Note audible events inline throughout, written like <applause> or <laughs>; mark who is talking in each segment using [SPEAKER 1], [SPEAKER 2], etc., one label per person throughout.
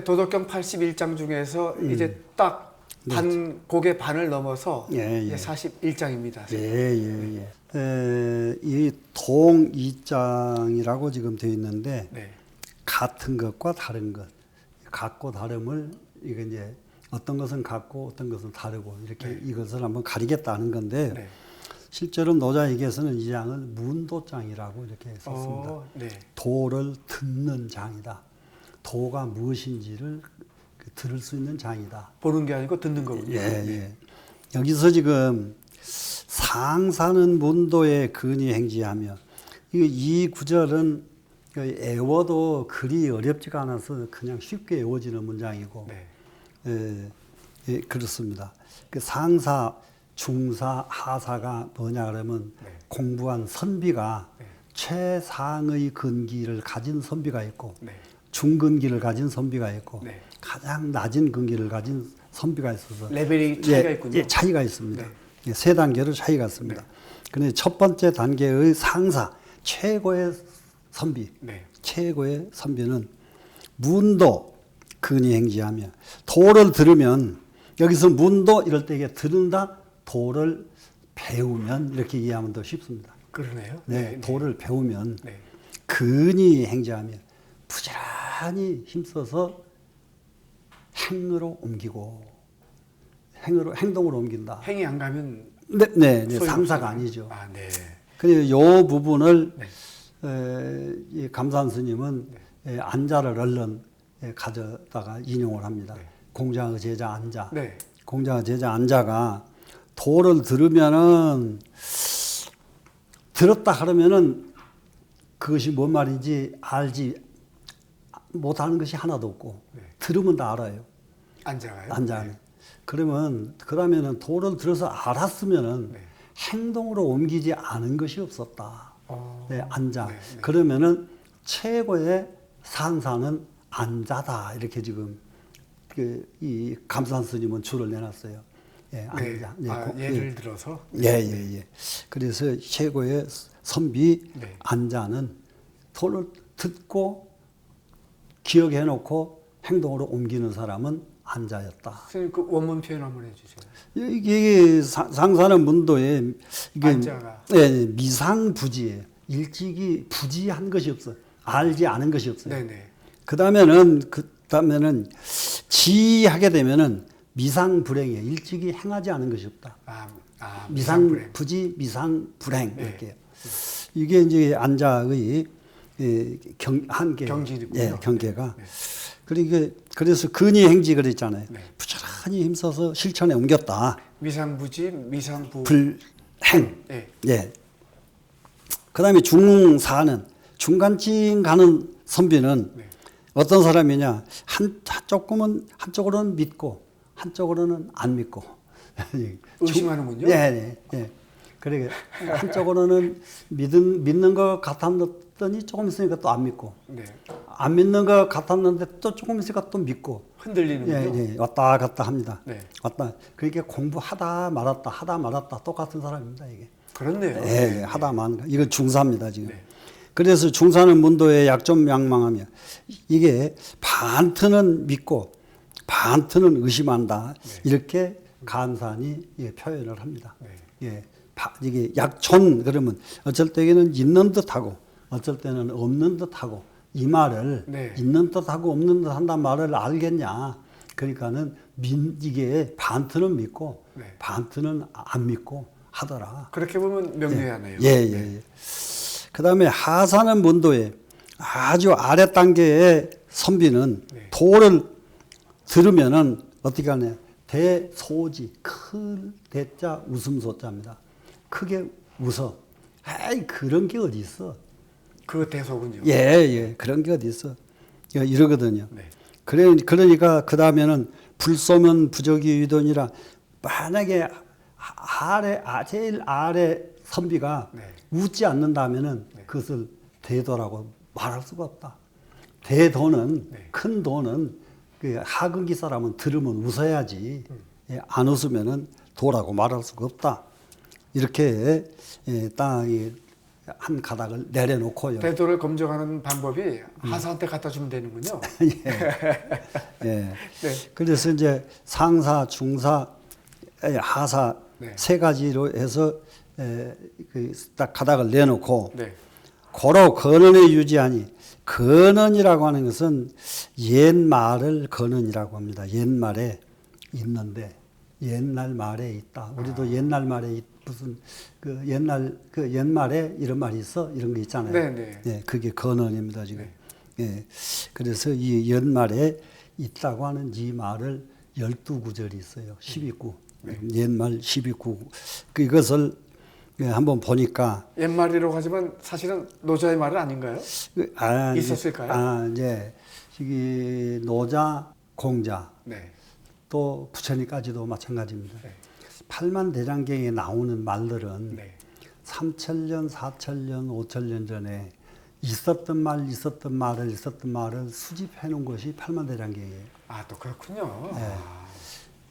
[SPEAKER 1] 이제 도덕경 81장 중에서 이제 딱 반 곡의 반을 넘어서
[SPEAKER 2] 음. 예, 예.
[SPEAKER 1] 이제 41장입니다.
[SPEAKER 2] 예, 예, 예. 에, 이 동이장이라고 지금 되어 있는데
[SPEAKER 1] 네.
[SPEAKER 2] 같은 것과 다른 것, 같고 다름을 이게 이제 어떤 것은 같고 어떤 것은 다르고 이렇게 이것을 한번 가리겠다는 건데
[SPEAKER 1] 네.
[SPEAKER 2] 실제로 노자에게서는 이 장을 문도장이라고 이렇게 썼습니다.
[SPEAKER 1] 어, 네.
[SPEAKER 2] 도를 듣는 장이다. 도가 무엇인지를 그 들을 수 있는 장이다.
[SPEAKER 1] 보는 게 아니고 듣는 거군요.
[SPEAKER 2] 예,
[SPEAKER 1] 네.
[SPEAKER 2] 예. 여기서 지금 상사는 문도에 근이 행지하며 이, 이 구절은 그 애워도 글이 어렵지가 않아서 그냥 쉽게 외워지는 문장이고
[SPEAKER 1] 네.
[SPEAKER 2] 예, 예, 그렇습니다. 그 상사, 중사, 하사가 뭐냐 그러면
[SPEAKER 1] 네.
[SPEAKER 2] 공부한 선비가
[SPEAKER 1] 네.
[SPEAKER 2] 최상의 근기를 가진 선비가 있고
[SPEAKER 1] 네.
[SPEAKER 2] 중근기를 가진 선비가 있고
[SPEAKER 1] 네.
[SPEAKER 2] 가장 낮은 근기를 가진 선비가 있어서
[SPEAKER 1] 레벨이 차이가
[SPEAKER 2] 예,
[SPEAKER 1] 있군요.
[SPEAKER 2] 예, 차이가 있습니다.
[SPEAKER 1] 네.
[SPEAKER 2] 예, 세 단계로 차이가 있습니다. 근데 첫 번째 단계의 상사, 최고의 선비,
[SPEAKER 1] 네.
[SPEAKER 2] 최고의 선비는 문도 근이 행지하며 도를 들으면 여기서 문도 이럴 때 이게 들은다 도를 배우면 이렇게 이해하면 더 쉽습니다.
[SPEAKER 1] 그러네요.
[SPEAKER 2] 네, 도를 배우면
[SPEAKER 1] 네.
[SPEAKER 2] 근이 행지하며 부지런히 힘써서 행으로 옮기고 행으로 행동으로 옮긴다.
[SPEAKER 1] 행이 안 가면
[SPEAKER 2] 네, 네, 네. 상사가 아니죠.
[SPEAKER 1] 아, 네.
[SPEAKER 2] 그래서 요 부분을
[SPEAKER 1] 네.
[SPEAKER 2] 에, 이 감산 스님은 에, 안자를 얼른 에, 가져다가 인용을 합니다.
[SPEAKER 1] 네.
[SPEAKER 2] 공자의 제자 안자.
[SPEAKER 1] 네.
[SPEAKER 2] 공자의 제자 안자가 도를 들으면은 들었다 그러면은 그것이 뭔 말인지 알지 못하는 것이 하나도 없고
[SPEAKER 1] 네.
[SPEAKER 2] 들으면 다 알아요.
[SPEAKER 1] 앉아가요.
[SPEAKER 2] 안자는. 그러면 그러면은 도를 들어서 알았으면은
[SPEAKER 1] 네.
[SPEAKER 2] 행동으로 옮기지 않은 것이 없었다.
[SPEAKER 1] 어.
[SPEAKER 2] 네, 안자.
[SPEAKER 1] 네, 네.
[SPEAKER 2] 그러면은 최고의 산사는 안자다. 이렇게 지금 그 이 감산 스님은 줄을 내놨어요. 예,
[SPEAKER 1] 네.
[SPEAKER 2] 안자. 예,
[SPEAKER 1] 아,
[SPEAKER 2] 고-
[SPEAKER 1] 예를 들어서
[SPEAKER 2] 예, 예, 예. 그래서 최고의 선비
[SPEAKER 1] 네.
[SPEAKER 2] 안자는 도를 듣고 기억해 놓고 행동으로 옮기는 사람은 안자였다.
[SPEAKER 1] 선생님 그 원문 표현 한번 해주세요.
[SPEAKER 2] 이게 사- 상사는 문도에 이게
[SPEAKER 1] 안자가.
[SPEAKER 2] 예, 미상부지예요. 일찍이 부지한 것이 없어. 알지 않은 것이 없어요.
[SPEAKER 1] 네네.
[SPEAKER 2] 그다음에는 그다음에는 지하게 되면은 미상불행이에요. 일찍이 행하지 않은 것이 없다.
[SPEAKER 1] 아, 아.
[SPEAKER 2] 미상부지 미상불행
[SPEAKER 1] 네.
[SPEAKER 2] 이렇게 이게 이제 안자의 예, 경, 한계
[SPEAKER 1] 경지이군요.
[SPEAKER 2] 예, 경계가
[SPEAKER 1] 네.
[SPEAKER 2] 그리고 그래서 근위 행지 그랬잖아요.
[SPEAKER 1] 네.
[SPEAKER 2] 부지런히 힘써서 실천에 옮겼다.
[SPEAKER 1] 미상부지, 미상부.
[SPEAKER 2] 불행.
[SPEAKER 1] 네.
[SPEAKER 2] 예. 그다음에 중사는 중간쯤 가는 선비는
[SPEAKER 1] 네.
[SPEAKER 2] 어떤 사람이냐 한 조금은 한쪽으로는 믿고 한쪽으로는 안 믿고 <laughs>
[SPEAKER 1] 의심하는군요.
[SPEAKER 2] 예, 예, 예. 그러게 한쪽으로는 믿은 믿는 것 같았 더니 조금 있으니까 또 안 믿고
[SPEAKER 1] 네.
[SPEAKER 2] 안 믿는 것 같았는데 또 조금 있으니까 또 믿고
[SPEAKER 1] 흔들리는군요.
[SPEAKER 2] 예, 예, 왔다 갔다 합니다.
[SPEAKER 1] 네.
[SPEAKER 2] 왔다. 그러니까 공부하다 말았다 하다 말았다 똑같은 사람입니다 이게.
[SPEAKER 1] 그렇네요.
[SPEAKER 2] 예, 예, 하다 만 이거 중사입니다 지금.
[SPEAKER 1] 네.
[SPEAKER 2] 그래서 중사는 문도의 약점 양망하며 이게 반트는 믿고 반트는 의심한다 이렇게 감산이 예, 표현을 합니다.
[SPEAKER 1] 네.
[SPEAKER 2] 예, 바- 이게 약촌 그러면 어쩔 때에는 있는 듯하고 어쩔 때는 없는 듯하고 이 말을
[SPEAKER 1] 네.
[SPEAKER 2] 있는 듯하고 없는 듯한단 말을 알겠냐? 그러니까는 민 이게 반트는 믿고
[SPEAKER 1] 네.
[SPEAKER 2] 반트는 안 믿고 하더라.
[SPEAKER 1] 그렇게 보면 명료하네요.
[SPEAKER 2] 예, 예, 예. 그 다음에 하사는 문도에 아주 아래 단계의 선비는
[SPEAKER 1] 네.
[SPEAKER 2] 도를 들으면은 어떻게 하냐. 대소지, 큰 대자 웃음 소자입니다. 크게 웃어. 에이, 그런 게 어디 있어.
[SPEAKER 1] 그 대소군요.
[SPEAKER 2] 예, 예. 그런 게 어디 있어. 예, 이러거든요.
[SPEAKER 1] 네.
[SPEAKER 2] 그래, 그러니까 그 다음에는 불 쏘면 부적이 유돈이라 만약에 아- 아래, 아, 제일 아래 선비가
[SPEAKER 1] 네.
[SPEAKER 2] 웃지 않는다면은 그것을 대도라고 말할 수가 없다. 대도는,
[SPEAKER 1] 네.
[SPEAKER 2] 큰 도는 그 하근기 사람은 들으면 웃어야지.
[SPEAKER 1] 음.
[SPEAKER 2] 예, 안 웃으면은 도라고 말할 수가 없다. 이렇게 예, 땅이 한 가닥을 내려놓고요.
[SPEAKER 1] 대도를 검증하는 방법이 하사한테 갖다 주면 되는군요. <laughs>
[SPEAKER 2] 예.
[SPEAKER 1] 네.
[SPEAKER 2] 그래서 이제 상사, 중사, 에, 하사
[SPEAKER 1] 네.
[SPEAKER 2] 세 가지로 해서 에, 그 딱 가닥을 내놓고
[SPEAKER 1] 네.
[SPEAKER 2] 고로 근원에 유지하니 근원이라고 하는 것은 옛말을 근원이라고 합니다. 옛말에 있는데 옛날 말에 있다. 우리도 옛날 말에 있- 무슨 그 옛날 그 옛말에 이런 말이 있어 이런 거 있잖아요.
[SPEAKER 1] 네, 네.
[SPEAKER 2] 예, 그게 근원입니다 지금. 예, 그래서 이 옛말에 있다고 하는 이 말을 열두 구절이 있어요. 12구. 옛말 12구. 그 이것을 예, 한번 보니까
[SPEAKER 1] 옛말이라고 하지만 사실은 노자의 말은 아닌가요?
[SPEAKER 2] 그, 아,
[SPEAKER 1] 있었을까요?
[SPEAKER 2] 아, 이제 이 노자, 공자
[SPEAKER 1] 네.
[SPEAKER 2] 또 부처님까지도 마찬가지입니다.
[SPEAKER 1] 네.
[SPEAKER 2] 팔만 대장경에 나오는 말들은
[SPEAKER 1] 네.
[SPEAKER 2] 3천년, 4천년, 5천년 전에 있었던 말, 있었던 말을 있었던 말을 수집해 놓은 것이 팔만 대장경이에요.
[SPEAKER 1] 아, 또 그렇군요.
[SPEAKER 2] 네.
[SPEAKER 1] 아,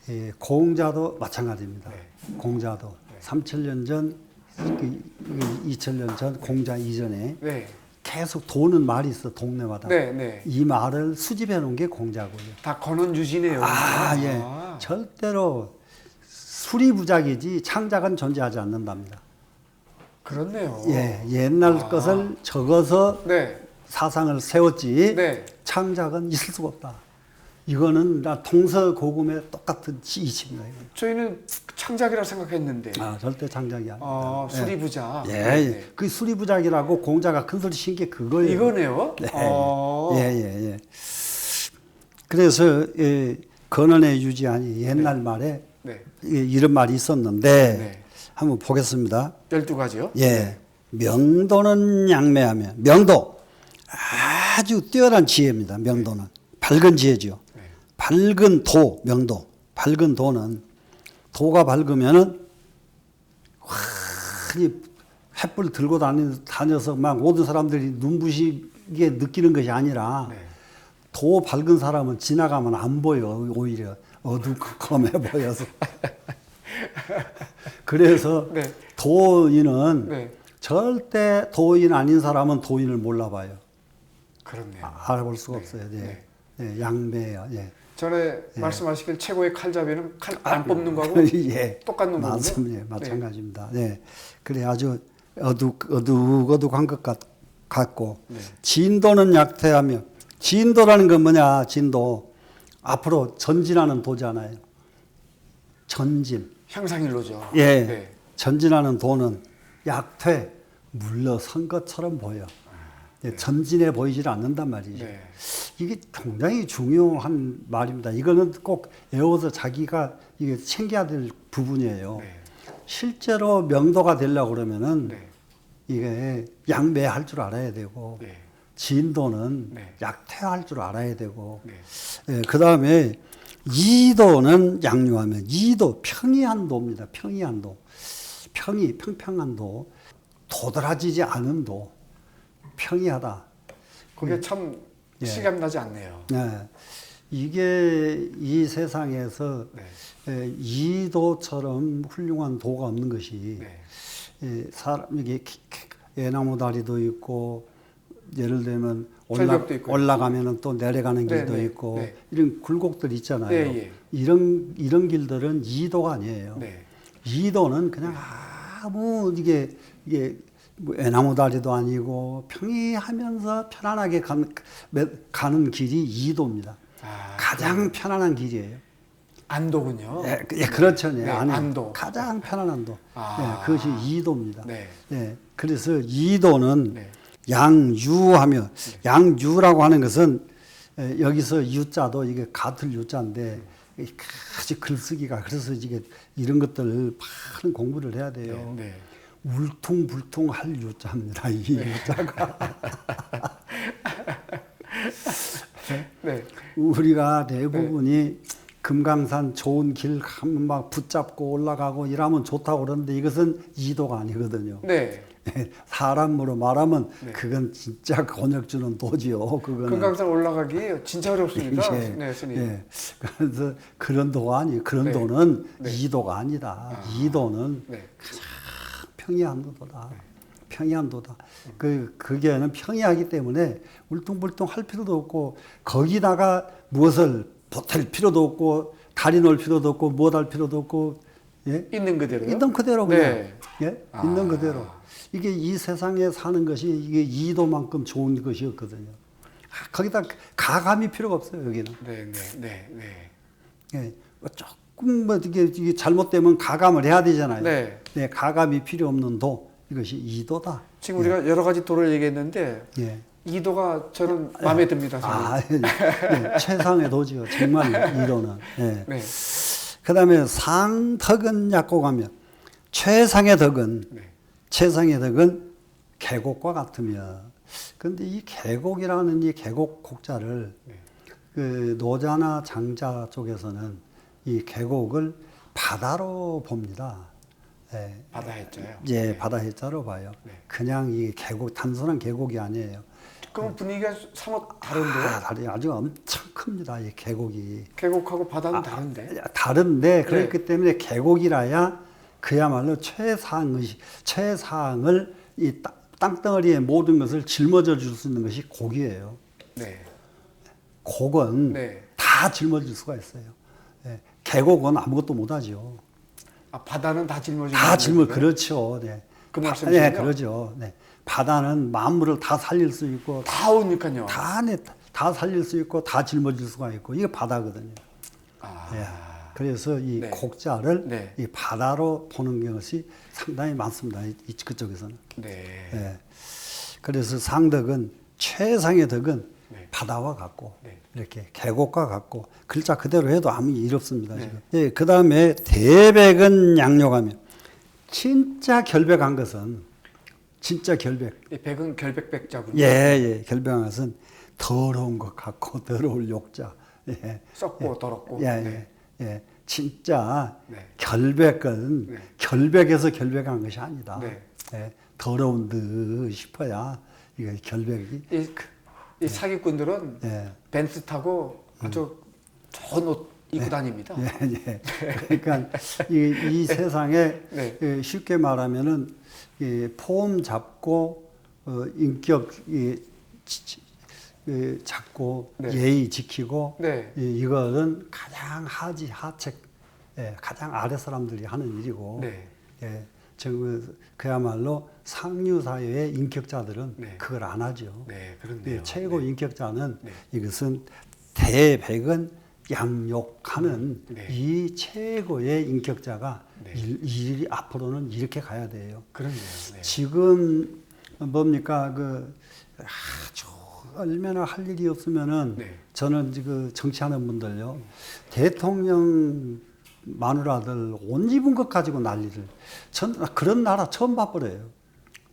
[SPEAKER 2] 예, 공자도 마찬가지입니다.
[SPEAKER 1] 네.
[SPEAKER 2] 공자도 3천년 전, 그, 2천년 전, 공자 이전에
[SPEAKER 1] 네.
[SPEAKER 2] 계속 도는 말이 있어 동네마다.
[SPEAKER 1] 네, 네.
[SPEAKER 2] 이 말을 수집해 놓은 게 공자고요.
[SPEAKER 1] 다 건원 유지네요.
[SPEAKER 2] 아, 예.
[SPEAKER 1] 아.
[SPEAKER 2] 절대로 수리부작이지 창작은 존재하지 않는답니다.
[SPEAKER 1] 그렇네요.
[SPEAKER 2] 예, 옛날
[SPEAKER 1] 아.
[SPEAKER 2] 것을 적어서
[SPEAKER 1] 네.
[SPEAKER 2] 사상을 세웠지
[SPEAKER 1] 네.
[SPEAKER 2] 창작은 있을 수가 없다. 이거는 나 동서 고금의 똑같은 이치입니다. 이거는.
[SPEAKER 1] 저희는 창작이라 생각했는데.
[SPEAKER 2] 아, 절대 창작이 아니다.
[SPEAKER 1] 어, 수리부자.
[SPEAKER 2] 예,
[SPEAKER 1] 네,
[SPEAKER 2] 예. 그 수리부작이라고 공자가 큰 소리 친게 그거예요.
[SPEAKER 1] 이거네요.
[SPEAKER 2] 네.
[SPEAKER 1] 어.
[SPEAKER 2] 예, 예, 예. 그래서 예, 근원에 유지하니 옛날 말에
[SPEAKER 1] 네.
[SPEAKER 2] 예, 이런 말이 있었는데
[SPEAKER 1] 네.
[SPEAKER 2] 한번 보겠습니다.
[SPEAKER 1] 12가지요?
[SPEAKER 2] 예. 명도는 양매하며 명도 아주 뛰어난 지혜입니다. 명도는 밝은 지혜죠.
[SPEAKER 1] 네.
[SPEAKER 2] 밝은 도 명도 밝은 도는 도가 밝으면은 확이 햇불 들고 다니, 다녀서 막 모든 사람들이 눈부시게 느끼는 것이 아니라
[SPEAKER 1] 네.
[SPEAKER 2] 도 밝은 사람은 지나가면 안 보여 오히려 어두컴해 <laughs> 보여서 그래서
[SPEAKER 1] 네.
[SPEAKER 2] 도인은
[SPEAKER 1] 네.
[SPEAKER 2] 절대 도인 아닌 사람은 도인을 몰라봐요
[SPEAKER 1] 그렇네요.
[SPEAKER 2] 아, 알아볼 수가
[SPEAKER 1] 네.
[SPEAKER 2] 없어요 예.
[SPEAKER 1] 네.
[SPEAKER 2] 예, 양매예요 예.
[SPEAKER 1] 전에 말씀하시길 최고의 칼잡이는 칼 안 뽑는 거하고 <laughs>
[SPEAKER 2] 예.
[SPEAKER 1] 똑같은 거군요.
[SPEAKER 2] 맞습니다. 예, 마찬가지입니다. 네. 그래 아주 어둑 어둑 어둑한 것 같, 같고
[SPEAKER 1] 네.
[SPEAKER 2] 진도는 약퇴하며 진도라는 건 뭐냐? 진도 앞으로 전진하는 도잖아요. 전진.
[SPEAKER 1] 향상일로죠.
[SPEAKER 2] 예.
[SPEAKER 1] 네.
[SPEAKER 2] 전진하는 도는 약퇴 물러선 것처럼 보여. 예, 전진해 보이질 않는단 말이죠.
[SPEAKER 1] 네.
[SPEAKER 2] 이게 굉장히 중요한 말입니다. 이거는 꼭 외워서 자기가 이게 챙겨야 될 부분이에요.
[SPEAKER 1] 네.
[SPEAKER 2] 실제로 명도가 되려고 그러면은
[SPEAKER 1] 네.
[SPEAKER 2] 이게 양매할 줄 알아야 되고
[SPEAKER 1] 네.
[SPEAKER 2] 진도는
[SPEAKER 1] 네.
[SPEAKER 2] 약퇴할 줄 알아야 되고
[SPEAKER 1] 네.
[SPEAKER 2] 예, 그 다음에 이도는 양요하면 이도 평이한 도입니다. 평이한 도. 평이 평평한 도. 도드라지지 않은 도. 평이하다.
[SPEAKER 1] 그게 참
[SPEAKER 2] 예.
[SPEAKER 1] 실감 나지 않네요.
[SPEAKER 2] 네. 이게 이 세상에서
[SPEAKER 1] 네.
[SPEAKER 2] 에, 이도처럼 훌륭한 도가 없는 것이
[SPEAKER 1] 네.
[SPEAKER 2] 에, 사람 이게 애나무 다리도 있고 예를 들면 올라. 올라가면은 또 내려가는
[SPEAKER 1] 네,
[SPEAKER 2] 길도
[SPEAKER 1] 네,
[SPEAKER 2] 있고
[SPEAKER 1] 네.
[SPEAKER 2] 이런 굴곡들 있잖아요.
[SPEAKER 1] 예, 예.
[SPEAKER 2] 이런 이런 길들은 이도가 아니에요.
[SPEAKER 1] 네.
[SPEAKER 2] 이도는 그냥 아무 이게 이게 뭐 애나무 다리도 아니고 평이하면서 편안하게 간, 가는 길이 이도입니다.
[SPEAKER 1] 아,
[SPEAKER 2] 가장 편안한 길이에요.
[SPEAKER 1] 안도군요.
[SPEAKER 2] 예, 그- 예, 그렇죠. 네,
[SPEAKER 1] 네, 안도.
[SPEAKER 2] 가장 편안한 도.
[SPEAKER 1] 아.
[SPEAKER 2] 예, 그것이 이도입니다.
[SPEAKER 1] 네.
[SPEAKER 2] 예, 그래서 이도는
[SPEAKER 1] 네.
[SPEAKER 2] 양유하며 양유라고 하는 것은 에, 여기서 유자도 이게 같은 유자인데 아주 글쓰기가 그래서 이게 이런 것들 많은 공부를 해야 돼요.
[SPEAKER 1] 네. 네.
[SPEAKER 2] 울퉁불퉁할 유자입니다. 이 유자가 <laughs>
[SPEAKER 1] 네.
[SPEAKER 2] 우리가 대부분이 금강산 좋은 길 가면 막 붙잡고 올라가고 이러면 좋다고 그러는데 이것은 이도가 아니거든요.
[SPEAKER 1] 네.
[SPEAKER 2] 사람으로 말하면
[SPEAKER 1] 네.
[SPEAKER 2] 그건 진짜 권역 주는 도지요. 그거는
[SPEAKER 1] 금강산 올라가기 진짜 어렵습니다.
[SPEAKER 2] 예,
[SPEAKER 1] 네, 스님.
[SPEAKER 2] 예. 그래서 그런 도가 아니 그런
[SPEAKER 1] 네.
[SPEAKER 2] 도는
[SPEAKER 1] 네.
[SPEAKER 2] 이도가 아니다. 이도는
[SPEAKER 1] 네.
[SPEAKER 2] 평이한 도다. 평이한도다. 그 그게는 평이하기 때문에 울퉁불퉁 할 필요도 없고 거기다가 무엇을 보탤 필요도 없고 다리 놓을 필요도 없고 무엇 할 필요도 없고 예?
[SPEAKER 1] 있는 그대로요.
[SPEAKER 2] 있는 그대로 그냥
[SPEAKER 1] 네.
[SPEAKER 2] 예?
[SPEAKER 1] 아.
[SPEAKER 2] 있는 그대로 이게 이 세상에 사는 것이 이게 이도만큼 좋은 것이었거든요. 아, 거기다 가감이 필요가 없어요 여기는.
[SPEAKER 1] 네, 네, 네, 네.
[SPEAKER 2] 예, 뭐 조금 뭐 이게, 이게 잘못되면 가감을 해야 되잖아요.
[SPEAKER 1] 네.
[SPEAKER 2] 네, 가감이 필요 없는 도 이것이 이도다.
[SPEAKER 1] 지금 우리가 여러 가지 도를 얘기했는데
[SPEAKER 2] 예.
[SPEAKER 1] 이도가 저는 마음에 듭니다. 저는.
[SPEAKER 2] 아, 예, 최상의 도지요. 정말 이도는. 예.
[SPEAKER 1] 네.
[SPEAKER 2] 그다음에 상덕은 약곡하며 최상의 덕은
[SPEAKER 1] 네.
[SPEAKER 2] 최상의 덕은 계곡과 같으며. 근데 이 계곡이라는 이 계곡 곡자를
[SPEAKER 1] 네.
[SPEAKER 2] 그 노자나 장자 쪽에서는 이 계곡을 바다로 봅니다. 예.
[SPEAKER 1] 바다 했죠요.
[SPEAKER 2] 예, 바다 해자로 봐요.
[SPEAKER 1] 네.
[SPEAKER 2] 그냥 이 계곡 단순한 계곡이 아니에요.
[SPEAKER 1] 그럼 분위기가 사뭇 다른데요?
[SPEAKER 2] 아, 다리 아주 엄청 큽니다. 이 계곡이
[SPEAKER 1] 계곡하고 바다는 다른데.
[SPEAKER 2] 다른데 그렇기
[SPEAKER 1] 네.
[SPEAKER 2] 때문에 계곡이라야 그야말로 최상의 최상을 이 땅- 땅덩어리의 모든 것을 짊어져 줄 수 있는 것이 곡이에요.
[SPEAKER 1] 네.
[SPEAKER 2] 곡은
[SPEAKER 1] 네.
[SPEAKER 2] 다 짊어질 수가 있어요. 예, 계곡은 아무것도 못하죠.
[SPEAKER 1] 아 바다는 다 짊어지는
[SPEAKER 2] 다 짊어? 그렇죠. 네.
[SPEAKER 1] 그
[SPEAKER 2] 바-
[SPEAKER 1] 말씀이시군요.
[SPEAKER 2] 네, 그러죠. 네. 바다는 만물을 다 살릴 수 있고
[SPEAKER 1] 다 오니까요.
[SPEAKER 2] 다, 네, 다 살릴 수 있고 다 짊어질 수가 있고 이게 바다거든요.
[SPEAKER 1] 아.
[SPEAKER 2] 예. 그래서 이
[SPEAKER 1] 네.
[SPEAKER 2] 곡자를
[SPEAKER 1] 네.
[SPEAKER 2] 이 바다로 보는 것이 상당히 많습니다. 이, 이- 그쪽에서는.
[SPEAKER 1] 네.
[SPEAKER 2] 예. 그래서 상덕은 최상의 덕은
[SPEAKER 1] 네.
[SPEAKER 2] 바다와 같고
[SPEAKER 1] 네.
[SPEAKER 2] 이렇게 계곡과 같고 글자 그대로 해도 아무 일 없습니다.
[SPEAKER 1] 네.
[SPEAKER 2] 지금. 예, 그 다음에 대백은 양력하며 진짜 결백한 것은 진짜 결백.
[SPEAKER 1] 이 백은 결백백자군요.
[SPEAKER 2] 예, 예, 결백한 것은 더러운 것 같고 <laughs> 더러울 욕자. 예.
[SPEAKER 1] 썩고 더럽고.
[SPEAKER 2] 예,
[SPEAKER 1] 네.
[SPEAKER 2] 예, 예. 진짜
[SPEAKER 1] 네.
[SPEAKER 2] 결백은
[SPEAKER 1] 네.
[SPEAKER 2] 결백해서 결백한 것이 아니다.
[SPEAKER 1] 네.
[SPEAKER 2] 예, 더러운 듯 싶어야 이거 결백이.
[SPEAKER 1] 이, 이 사기꾼들은
[SPEAKER 2] 예,
[SPEAKER 1] 벤츠 타고 아주 좋은 옷 입고 다닙니다.
[SPEAKER 2] 예, 예. 그러니까 이, 이 세상에
[SPEAKER 1] 네.
[SPEAKER 2] 예, 쉽게 말하면은 이폼 잡고 어, 인격 이, 지- 지- 예, 잡고
[SPEAKER 1] 네.
[SPEAKER 2] 예의 지키고
[SPEAKER 1] 네.
[SPEAKER 2] 이, 이거는 가장 하지 하책 예, 가장 아래 사람들이 하는 일이고
[SPEAKER 1] 네.
[SPEAKER 2] 예, 저 그야말로 상류 사회의 인격자들은
[SPEAKER 1] 네.
[SPEAKER 2] 그걸 안 하죠.
[SPEAKER 1] 네, 그런데요.
[SPEAKER 2] 예, 최고
[SPEAKER 1] 네.
[SPEAKER 2] 인격자는
[SPEAKER 1] 네.
[SPEAKER 2] 이것은 대백은 양욕하는
[SPEAKER 1] 네.
[SPEAKER 2] 이 최고의 인격자가
[SPEAKER 1] 네.
[SPEAKER 2] 일, 이 앞으로는 이렇게 가야 돼요.
[SPEAKER 1] 그렇네요. 네.
[SPEAKER 2] 지금 뭡니까 그 아주 얼마나 할 일이 없으면은
[SPEAKER 1] 네.
[SPEAKER 2] 저는 지금 정치하는 분들요 대통령 마누라들 옷 입은 것 가지고 난리를 전 그런 나라 처음 봐버려요.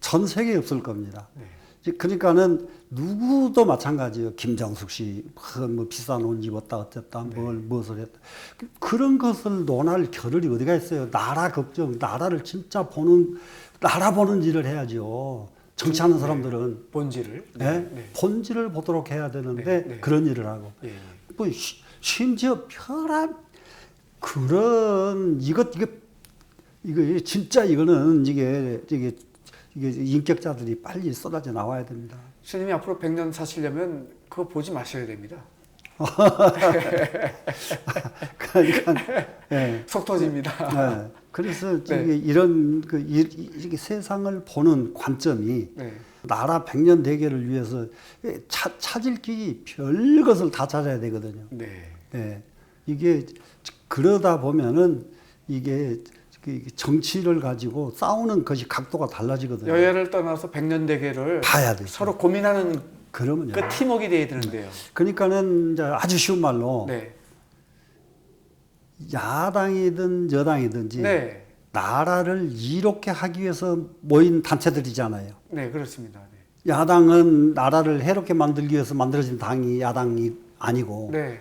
[SPEAKER 2] 전 세계에 없을 겁니다.
[SPEAKER 1] 네.
[SPEAKER 2] 그러니까는 누구도 마찬가지예요. 김정숙 씨, 그뭐 비싼 옷 입었다 어쨌다, 뭘 무엇을 했다. 그- 그런 것을 논할 겨를이 어디가 있어요. 나라 걱정, 나라를 진짜 보는 나라 보는 일을 해야죠. 정치하는 사람들은
[SPEAKER 1] 본질을.
[SPEAKER 2] 예?
[SPEAKER 1] 네.
[SPEAKER 2] 본질을 보도록 해야 되는데
[SPEAKER 1] 네, 네.
[SPEAKER 2] 그런 일을 하고
[SPEAKER 1] 예, 예.
[SPEAKER 2] 뭐 시- 심지어 혈압 그런 이것 이거 이거 진짜 이거는 이게 이게 이게 인격자들이 빨리 쏟아져 나와야 됩니다.
[SPEAKER 1] 스님이 앞으로 100년 사시려면 그거 보지 마셔야 됩니다.
[SPEAKER 2] 그러니까 <laughs> 예.
[SPEAKER 1] 속 터집니다.
[SPEAKER 2] 예. 그래서 <laughs>
[SPEAKER 1] 네.
[SPEAKER 2] 이런 그 이- 이렇게 세상을 보는 관점이
[SPEAKER 1] 네.
[SPEAKER 2] 나라 백년 대계를 위해서 차, 찾을 길이 별 것을 다 찾아야 되거든요.
[SPEAKER 1] 네.
[SPEAKER 2] 예. 이게 그러다 보면은 이게 그 정치를 가지고 싸우는 것이 각도가 달라지거든요.
[SPEAKER 1] 여야를 떠나서 100년 대계를
[SPEAKER 2] 봐야 되죠.
[SPEAKER 1] 서로 고민하는
[SPEAKER 2] 그러면요.
[SPEAKER 1] 그 팀워크가 돼야 되는데요.
[SPEAKER 2] 그러니까는 이제 아주 쉬운 말로
[SPEAKER 1] 네.
[SPEAKER 2] 야당이든 여당이든지
[SPEAKER 1] 네.
[SPEAKER 2] 나라를 이롭게 하기 위해서 모인 단체들이잖아요.
[SPEAKER 1] 네, 그렇습니다. 네.
[SPEAKER 2] 야당은 나라를 해롭게 만들기 위해서 만들어진 당이 야당이 아니고
[SPEAKER 1] 네.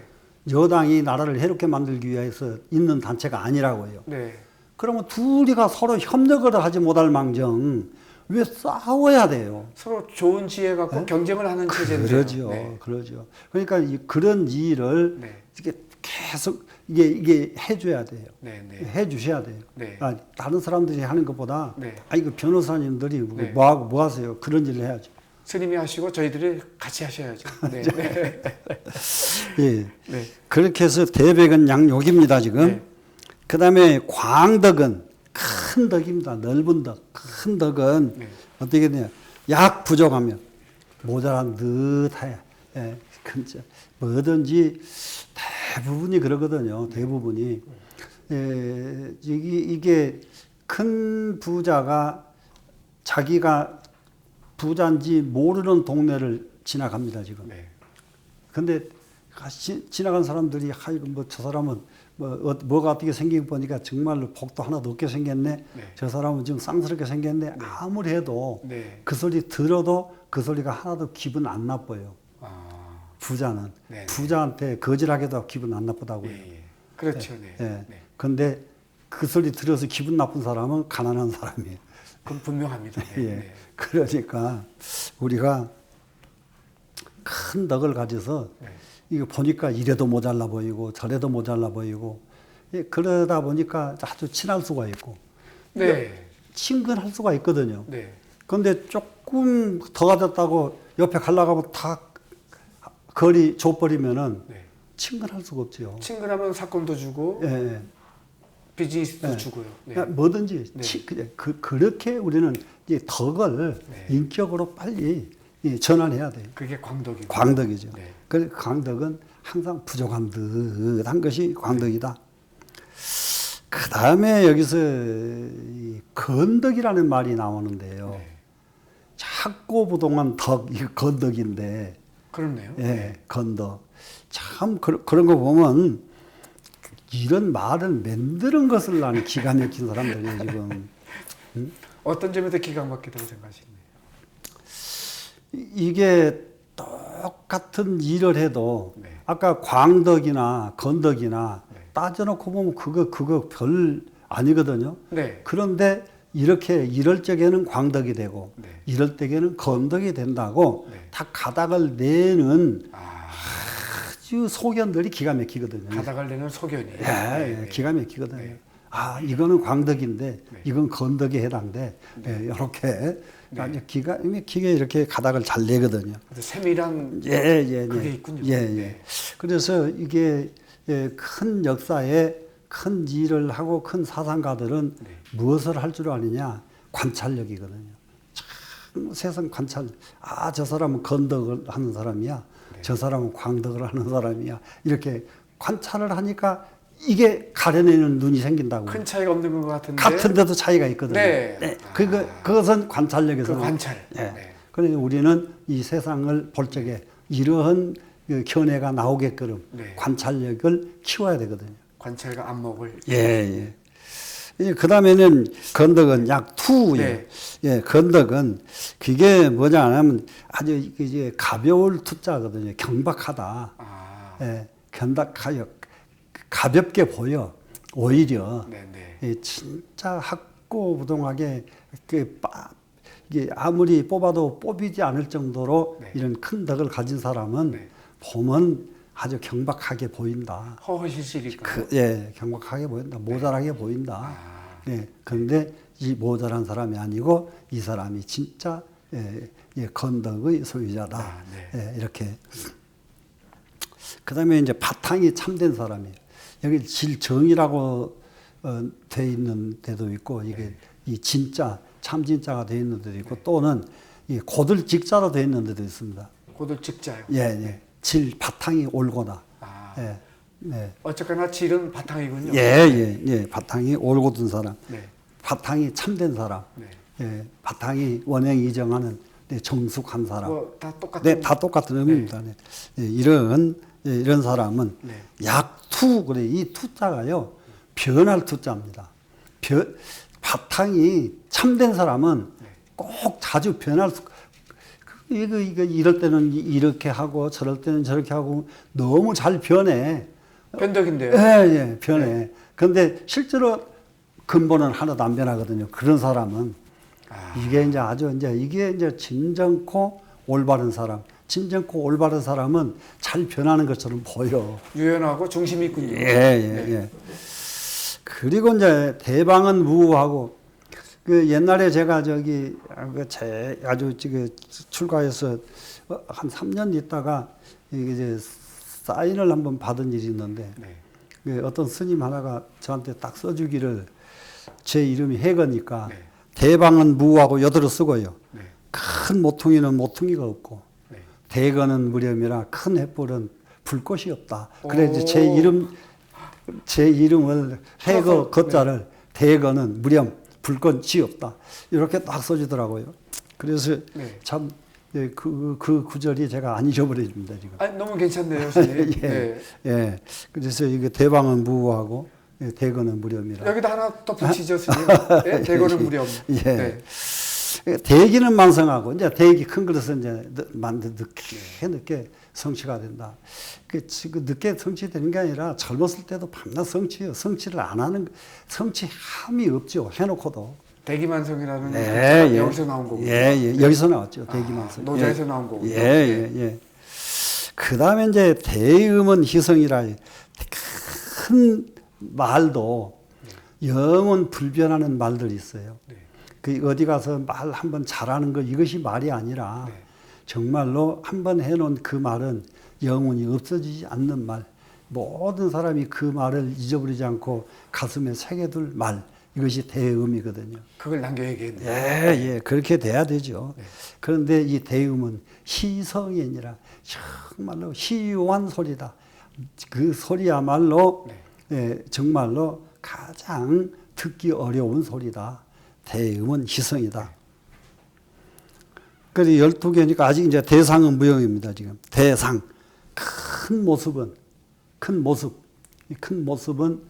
[SPEAKER 2] 여당이 나라를 해롭게 만들기 위해서 있는 단체가 아니라고요.
[SPEAKER 1] 네.
[SPEAKER 2] 그러면 둘이가 서로 협력을 하지 못할 망정 왜 싸워야 돼요?
[SPEAKER 1] 서로 좋은 지혜 갖고 경쟁을 하는 체제인데요.
[SPEAKER 2] 네? 그러죠,
[SPEAKER 1] 네.
[SPEAKER 2] 그러죠. 그러니까 이, 그런 일을
[SPEAKER 1] 네.
[SPEAKER 2] 이게 계속 이게 이게 해줘야 돼요.
[SPEAKER 1] 네, 네.
[SPEAKER 2] 해주셔야 돼요.
[SPEAKER 1] 네.
[SPEAKER 2] 아, 다른 사람들이 하는 것보다
[SPEAKER 1] 네.
[SPEAKER 2] 아 이거 변호사님들이 뭐,
[SPEAKER 1] 네.
[SPEAKER 2] 뭐 하고 뭐 하세요? 그런 일을 해야죠.
[SPEAKER 1] 스님이 하시고 저희들이 같이 하셔야죠. <laughs> 네. 네. <laughs>
[SPEAKER 2] 예.
[SPEAKER 1] 네.
[SPEAKER 2] 그렇게 해서 대백은 양욕입니다 지금.
[SPEAKER 1] 네.
[SPEAKER 2] 그 다음에 광덕은 큰 덕입니다. 넓은 덕, 큰 덕은
[SPEAKER 1] 네.
[SPEAKER 2] 어떻게 되냐? 약 부족하면 모자란 듯해. 예, 뭐든지 대부분이 그러거든요. 대부분이 예, 이게, 이게 큰 부자가 자기가 부자인지 모르는 동네를 지나갑니다 지금.
[SPEAKER 1] 네.
[SPEAKER 2] 근데 같이 지나간 사람들이 하이고 뭐저 사람은 뭐 어, 뭐가 어떻게 생긴 거 보니까 정말로 복도 하나도 없게 생겼네.
[SPEAKER 1] 네.
[SPEAKER 2] 저 사람은 지금 쌍스럽게 생겼네. 아무리 해도
[SPEAKER 1] 네.
[SPEAKER 2] 그 소리 들어도 그 소리가 하나도 기분 안 나빠요.
[SPEAKER 1] 아.
[SPEAKER 2] 부자는
[SPEAKER 1] 네.
[SPEAKER 2] 부자한테 거절하게도 기분 안 나쁘다고요.
[SPEAKER 1] 예, 예. 그렇죠. 네.
[SPEAKER 2] 예.
[SPEAKER 1] 네.
[SPEAKER 2] 근데 그 소리 들어서 기분 나쁜 사람은 가난한 사람이에요.
[SPEAKER 1] 그건 분명합니다. 네. <laughs>
[SPEAKER 2] 예.
[SPEAKER 1] 네.
[SPEAKER 2] 그러니까 우리가 큰 덕을 가져서
[SPEAKER 1] 네.
[SPEAKER 2] 이거 보니까 이래도 모자라 보이고 저래도 모자라 보이고 예, 그러다 보니까 아주 친할 수가 있고
[SPEAKER 1] 네.
[SPEAKER 2] 친근할 수가 있거든요.
[SPEAKER 1] 네.
[SPEAKER 2] 근데 조금 더 가졌다고 옆에 가려가면 다 거리 줘버리면은
[SPEAKER 1] 네.
[SPEAKER 2] 친근할 수가 없죠.
[SPEAKER 1] 친근하면 사건도 주고
[SPEAKER 2] 예, 예.
[SPEAKER 1] 비즈니스도
[SPEAKER 2] 네.
[SPEAKER 1] 주고요. 네.
[SPEAKER 2] 그러니까 뭐든지
[SPEAKER 1] 네.
[SPEAKER 2] 치- 그, 그렇게 우리는 이 덕을
[SPEAKER 1] 네.
[SPEAKER 2] 인격으로 빨리 이 전환해야 돼요.
[SPEAKER 1] 그게 광덕이고.
[SPEAKER 2] 광덕이죠.
[SPEAKER 1] 네.
[SPEAKER 2] 그 광덕은 항상 부족한 듯한 것이 광덕이다. 그 다음에 여기서 이 건덕이라는 말이 나오는데요.
[SPEAKER 1] 네.
[SPEAKER 2] 작고 부동한 덕, 이거 건덕인데,
[SPEAKER 1] 그렇네요.
[SPEAKER 2] 예, 건덕. 참, 그, 그런 거 보면, 이런 말을 만드는 것을 나는 기가 막힌 사람들이에요, <laughs> 지금.
[SPEAKER 1] 어떤 점에서 기가 막히다고 생각하시나요?
[SPEAKER 2] 이- 이게 똑같은 일을 해도
[SPEAKER 1] 네.
[SPEAKER 2] 아까 광덕이나 건덕이나
[SPEAKER 1] 네.
[SPEAKER 2] 따져놓고 보면 그거 그거 별 아니거든요.
[SPEAKER 1] 네.
[SPEAKER 2] 그런데 이렇게 이럴 적에는 광덕이 되고
[SPEAKER 1] 네.
[SPEAKER 2] 이럴 때에는 건덕이 된다고
[SPEAKER 1] 네.
[SPEAKER 2] 다 가닥을 내는
[SPEAKER 1] 아,
[SPEAKER 2] 아주 소견들이 기가 막히거든요.
[SPEAKER 1] 가닥을 내는 소견이.
[SPEAKER 2] 예,
[SPEAKER 1] 네,
[SPEAKER 2] 예,
[SPEAKER 1] 네.
[SPEAKER 2] 기가 막히거든요.
[SPEAKER 1] 네.
[SPEAKER 2] 아, 이거는 광덕인데
[SPEAKER 1] 네.
[SPEAKER 2] 이건 건덕에 해당돼. 예, 이렇게
[SPEAKER 1] 네.
[SPEAKER 2] 아주 기가 막히게 이렇게 가닥을 잘 내거든요.
[SPEAKER 1] 세밀한
[SPEAKER 2] 예, 예,
[SPEAKER 1] 그게
[SPEAKER 2] 예.
[SPEAKER 1] 있군요.
[SPEAKER 2] 예, 예.
[SPEAKER 1] 네.
[SPEAKER 2] 그래서 이게 예, 큰 역사에 큰 일을 하고 큰 사상가들은
[SPEAKER 1] 네.
[SPEAKER 2] 무엇을 할 줄 아느냐? 관찰력이거든요. 참 세상 관찰. 아, 저 사람은 건덕을 하는 사람이야.
[SPEAKER 1] 네.
[SPEAKER 2] 저 사람은 광덕을 하는 사람이야. 이렇게 관찰을 하니까 이게 가려내는 눈이 생긴다고.
[SPEAKER 1] 큰 차이가 없는 것 같은데.
[SPEAKER 2] 같은데도 차이가 있거든요.
[SPEAKER 1] 네.
[SPEAKER 2] 그거
[SPEAKER 1] 아.
[SPEAKER 2] 그것은 관찰력에서
[SPEAKER 1] 그 관찰.
[SPEAKER 2] 예.
[SPEAKER 1] 네.
[SPEAKER 2] 그러니 우리는 이 세상을 볼 적에 이러한 그 견해가 나오게끔
[SPEAKER 1] 네.
[SPEAKER 2] 관찰력을 키워야 되거든요.
[SPEAKER 1] 관찰과 안목을.
[SPEAKER 2] 예, 예. 이제 그 다음에는 건덕은 약 투.
[SPEAKER 1] 네.
[SPEAKER 2] 예, 건덕은 그게 뭐냐 하면 아주 이게 가벼울 투자거든요. 경박하다.
[SPEAKER 1] 아,
[SPEAKER 2] 예, 견박하여 가볍게 보여. 오히려
[SPEAKER 1] 네, 네.
[SPEAKER 2] 예, 진짜 학고부동하게 그 빠, 이게 아무리 뽑아도 뽑히지 않을 정도로
[SPEAKER 1] 네.
[SPEAKER 2] 이런 큰 덕을 가진 사람은
[SPEAKER 1] 네.
[SPEAKER 2] 보면 아주 경박하게 보인다.
[SPEAKER 1] 허허실실일까.
[SPEAKER 2] 그, 예, 경박하게 보인다. 모자라게 보인다.
[SPEAKER 1] 아,
[SPEAKER 2] 예, 그런데 이 모자란 사람이 아니고 이 사람이 진짜 예, 예, 건덕의 소유자다.
[SPEAKER 1] 아, 네.
[SPEAKER 2] 예, 이렇게. 그 다음에 이제 바탕이 참된 사람이에요. 여기 질정이라고 어, 돼 있는 데도 있고 이게
[SPEAKER 1] 네.
[SPEAKER 2] 이 진짜 참진짜가 돼 있는 데도 있고 또는 이 고들 직자로 돼 있는 데도 있습니다.
[SPEAKER 1] 고들 직자요.
[SPEAKER 2] 예, 예. 질 바탕이 올거나.
[SPEAKER 1] 아,
[SPEAKER 2] 예, 네.
[SPEAKER 1] 어쨌거나 질은 바탕이군요.
[SPEAKER 2] 예, 예, 예. 바탕이 올고 든 사람.
[SPEAKER 1] 네.
[SPEAKER 2] 바탕이 참된 사람.
[SPEAKER 1] 네.
[SPEAKER 2] 예, 바탕이 원행 이정하는 네, 정숙한 사람.
[SPEAKER 1] 뭐 다 똑같은.
[SPEAKER 2] 네, 다 똑같은 의미입니다. 네. 예, 이런 예, 이런 사람은
[SPEAKER 1] 네.
[SPEAKER 2] 약투 그래 이 투자가요 변할 투자입니다. 변, 바탕이 참된 사람은
[SPEAKER 1] 네.
[SPEAKER 2] 꼭 자주 변할 수. 그, 이거 이거 이럴 때는 이- 이렇게 하고 저럴 때는 저렇게 하고 너무 잘 변해.
[SPEAKER 1] 변덕인데요.
[SPEAKER 2] 예, 예, 변해. 근데 실제로 근본은 하나도 안 변하거든요. 그런 사람은
[SPEAKER 1] 아,
[SPEAKER 2] 이게 이제 아주 이제 이게 이제 진정코 올바른 사람, 진정고 올바른 사람은 잘 변하는 것처럼 보여.
[SPEAKER 1] 유연하고 중심이 있군요.
[SPEAKER 2] 예, 예, 예. 그리고 이제 대방은 무하고 그 옛날에 제가 저기 아, 그제 아주 지금 출가해서 어, 한 3년 있다가 이게 이제 사인을 한번 받은 일이 있는데
[SPEAKER 1] 네.
[SPEAKER 2] 그 어떤 스님 하나가 저한테 딱 써주기를 제 이름이 해거니까
[SPEAKER 1] 네.
[SPEAKER 2] 대방은 무하고 여드로 쓰고요.
[SPEAKER 1] 네.
[SPEAKER 2] 큰 모퉁이는 모퉁이가 없고
[SPEAKER 1] 네.
[SPEAKER 2] 대거는 무렴이라 큰 횃불은 불꽃이 없다. 그래 이제
[SPEAKER 1] 오.
[SPEAKER 2] 제 이름 제 이름을 해거
[SPEAKER 1] 써서,
[SPEAKER 2] 거자를 대거는 무렴 불꽃이 없다. 이렇게 딱 써주더라고요. 그래서
[SPEAKER 1] 네.
[SPEAKER 2] 참 그그 그 구절이 제가 안 잊어버립니다 지금.
[SPEAKER 1] 아, 너무 괜찮네요, 선생님. <laughs>
[SPEAKER 2] 예.
[SPEAKER 1] 네.
[SPEAKER 2] 예. 그래서 이게 대방은 무하고 예, 대거는 무렴이라.
[SPEAKER 1] 여기다 하나 더 붙이죠, 스님. 네? <laughs> 대거는 무렴.
[SPEAKER 2] 예.
[SPEAKER 1] 네.
[SPEAKER 2] 대기는 만성하고 이제 대기 큰 그릇은 이제 늦- 만들 늦게 늦게 성취가 된다. 그 지금 늦게 성취되는 게 아니라 젊었을 때도 밤낮 성취요. 성취를 안 하는 성취함이 없죠. 해놓고도.
[SPEAKER 1] 대기만성이라는
[SPEAKER 2] 예, 예.
[SPEAKER 1] 여기서 나온 거고.
[SPEAKER 2] 예, 예. 여기서 나왔죠.
[SPEAKER 1] 아,
[SPEAKER 2] 대기만성.
[SPEAKER 1] 노자에서
[SPEAKER 2] 예.
[SPEAKER 1] 나온 거군요.
[SPEAKER 2] 예, 예, 예. 그 다음에 이제 대음은 희성이라 큰 말도 영은 불변하는 말들이 있어요.
[SPEAKER 1] 네.
[SPEAKER 2] 그 어디 가서 말 한번 잘하는 거 이것이 말이 아니라
[SPEAKER 1] 네.
[SPEAKER 2] 정말로 한 번 해놓은 그 말은 영원히 없어지지 않는 말. 모든 사람이 그 말을 잊어버리지 않고 가슴에 새겨둘 말. 이것이 대음이거든요.
[SPEAKER 1] 그걸 남겨야겠네요.
[SPEAKER 2] 예, 예, 그렇게 돼야 되죠.
[SPEAKER 1] 네.
[SPEAKER 2] 그런데 이 대음은 희성이 아니라 정말로 희유한 소리다. 그 소리야말로
[SPEAKER 1] 네.
[SPEAKER 2] 예, 정말로 가장 듣기 어려운 소리다. 대음은 희성이다. 그래 열두 개니까 아직 이제 대상은 무형입니다. 지금 대상 큰 모습은 큰 모습 이 큰 모습은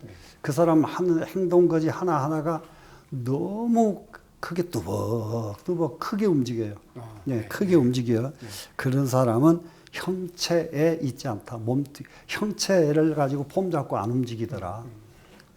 [SPEAKER 2] 그 사람 하는 행동거지 하나 하나가 너무 크게 뚜벅뚜벅 크게 움직여요.
[SPEAKER 1] 아,
[SPEAKER 2] 예,
[SPEAKER 1] 네,
[SPEAKER 2] 크게 움직여. 그런 사람은 형체에 있지 않다. 몸 형체를 가지고 폼 잡고 안 움직이더라.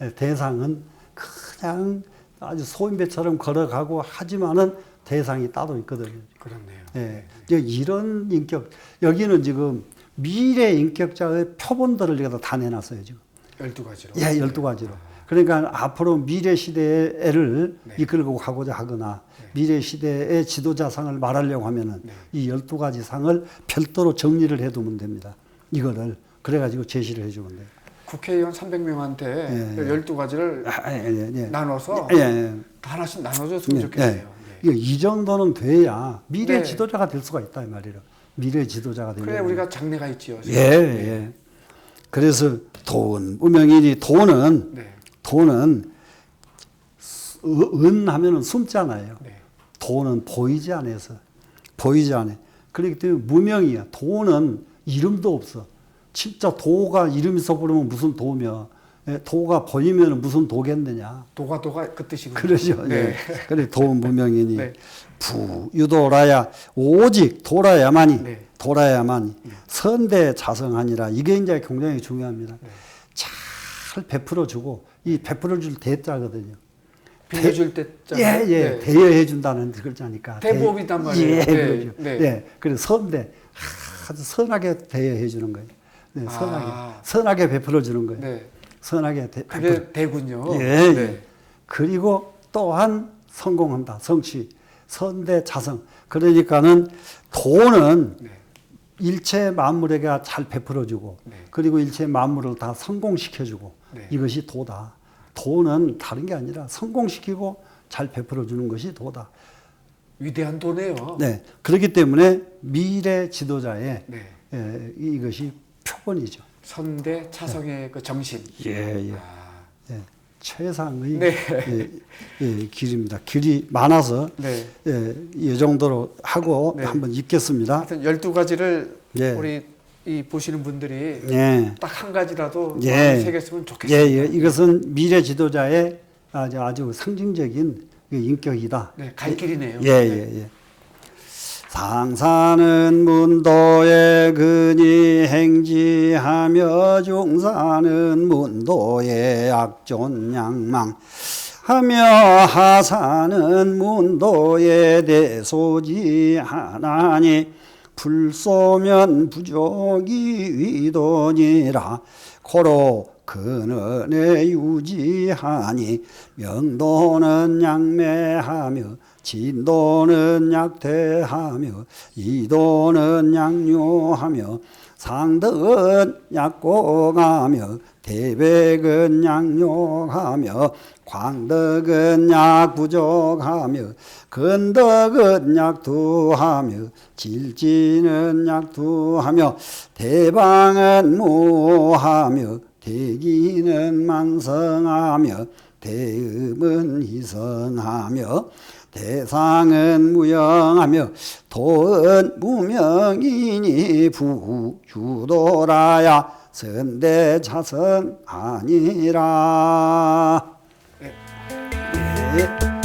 [SPEAKER 2] 예, 대상은 그냥 아주 소인배처럼 걸어가고 하지만은 대상이 따로 있거든요.
[SPEAKER 1] 그렇네요.
[SPEAKER 2] 예, 이제 이런 인격 여기는 지금 미래 인격자의 표본들을 여기다 다 내놨어요 지금.
[SPEAKER 1] 열두 가지로.
[SPEAKER 2] 예, 열두 가지로. 그러니까 앞으로 미래 시대를
[SPEAKER 1] 네.
[SPEAKER 2] 이끌고 가고자 하거나 미래 시대의 지도자상을 말하려고 하면은
[SPEAKER 1] 네.
[SPEAKER 2] 이 열두 가지 상을 별도로 정리를 해두면 됩니다. 이거를 그래가지고 제시를 해주면 돼요.
[SPEAKER 1] 국회의원 300명한테
[SPEAKER 2] 예, 예.
[SPEAKER 1] 열두 가지를
[SPEAKER 2] 아, 예, 예, 예.
[SPEAKER 1] 나눠서
[SPEAKER 2] 예,
[SPEAKER 1] 하나씩 나눠줬으면
[SPEAKER 2] 예,
[SPEAKER 1] 좋겠네요.
[SPEAKER 2] 이 정도는 돼야 미래
[SPEAKER 1] 네.
[SPEAKER 2] 지도자가 될 수가 있다 이 말이에요. 미래 지도자가 되면.
[SPEAKER 1] 그래 우리가 장래가 있지요.
[SPEAKER 2] 예, 예. 그래서 돈, 무명이니 돈은
[SPEAKER 1] 네.
[SPEAKER 2] 돈은 은- 은 하면은 숨잖아요.
[SPEAKER 1] 네.
[SPEAKER 2] 돈은 보이지 않아서 보이지 않아. 그렇기 때문에 무명이야. 돈은 이름도 없어. 진짜 도가 이름 있어 부르면 무슨 도며 예, 도가 보이면 무슨 도겠느냐.
[SPEAKER 1] 도가 도가 그 뜻이군요.
[SPEAKER 2] 그러죠.
[SPEAKER 1] 네.
[SPEAKER 2] 예. 그래 도 무명이니
[SPEAKER 1] 네.
[SPEAKER 2] 부 유도라야 오직 돌아야만이
[SPEAKER 1] 네.
[SPEAKER 2] 돌아야만이 선대 자성하니라 이게 이제 굉장히 중요합니다.
[SPEAKER 1] 네.
[SPEAKER 2] 잘 베풀어 주고 이 베풀어 줄 대자거든요.
[SPEAKER 1] 빌려줄 때
[SPEAKER 2] 예, 예,
[SPEAKER 1] 네.
[SPEAKER 2] 대여해 준다는 글자니까.
[SPEAKER 1] 대법이단 말이에요.
[SPEAKER 2] 예,
[SPEAKER 1] 네. 네.
[SPEAKER 2] 예, 그래서 선대 아주 선하게 대여해 주는 거예요. 네, 선하게
[SPEAKER 1] 아.
[SPEAKER 2] 선하게 베풀어 주는 거예요.
[SPEAKER 1] 네.
[SPEAKER 2] 선하게 대, 베풀어.
[SPEAKER 1] 그게 대군요.
[SPEAKER 2] 예,
[SPEAKER 1] 네.
[SPEAKER 2] 예. 그리고 또한 성공한다. 성취, 선대, 자성. 그러니까는 돈은
[SPEAKER 1] 네.
[SPEAKER 2] 일체 만물에게 잘 베풀어주고
[SPEAKER 1] 네.
[SPEAKER 2] 그리고 일체 만물을 다 성공시켜주고
[SPEAKER 1] 네.
[SPEAKER 2] 이것이 도다. 도는 다른 게 아니라 성공시키고 잘 베풀어주는 것이 도다.
[SPEAKER 1] 위대한 도네요.
[SPEAKER 2] 네. 그렇기 때문에 미래 지도자의
[SPEAKER 1] 네.
[SPEAKER 2] 예, 이것이 표본이죠.
[SPEAKER 1] 선대 차성의 그 정신.
[SPEAKER 2] 예, 예.
[SPEAKER 1] 아,
[SPEAKER 2] 예, 최상의
[SPEAKER 1] 네.
[SPEAKER 2] 예, 예, 길입니다. 길이 많아서
[SPEAKER 1] 네.
[SPEAKER 2] 예, 이 정도로 하고
[SPEAKER 1] 네.
[SPEAKER 2] 한번 읽겠습니다.
[SPEAKER 1] 하여튼 열두 가지를
[SPEAKER 2] 예.
[SPEAKER 1] 우리 이 보시는 분들이
[SPEAKER 2] 예,
[SPEAKER 1] 딱 한 가지라도
[SPEAKER 2] 예.
[SPEAKER 1] 새겼으면
[SPEAKER 2] 예,
[SPEAKER 1] 좋겠습니다.
[SPEAKER 2] 예, 이것은 미래 지도자의 아주, 아주 상징적인 그 인격이다.
[SPEAKER 1] 네, 갈 길이네요.
[SPEAKER 2] 예, 예, 예. 상사는 문도의 근이 행지하며 중사는 문도의 악존 양망. 하며 하사는 문도의 대소지 하나니 불 쏘면 부족이 위도니라. 고로 근원에 유지하니 명도는 양매하며 진도는 약대하며 이도는 양요하며 상덕은 약고가며 대백은 양요하며 광덕은 약부족하며 근덕은 약두하며 질지는 약두하며 대방은 무하며 대기는 만성하며 대음은 희성하며 대상은 무영하며 도은 무명이니 부유도라야 선대 자성 아니라 네.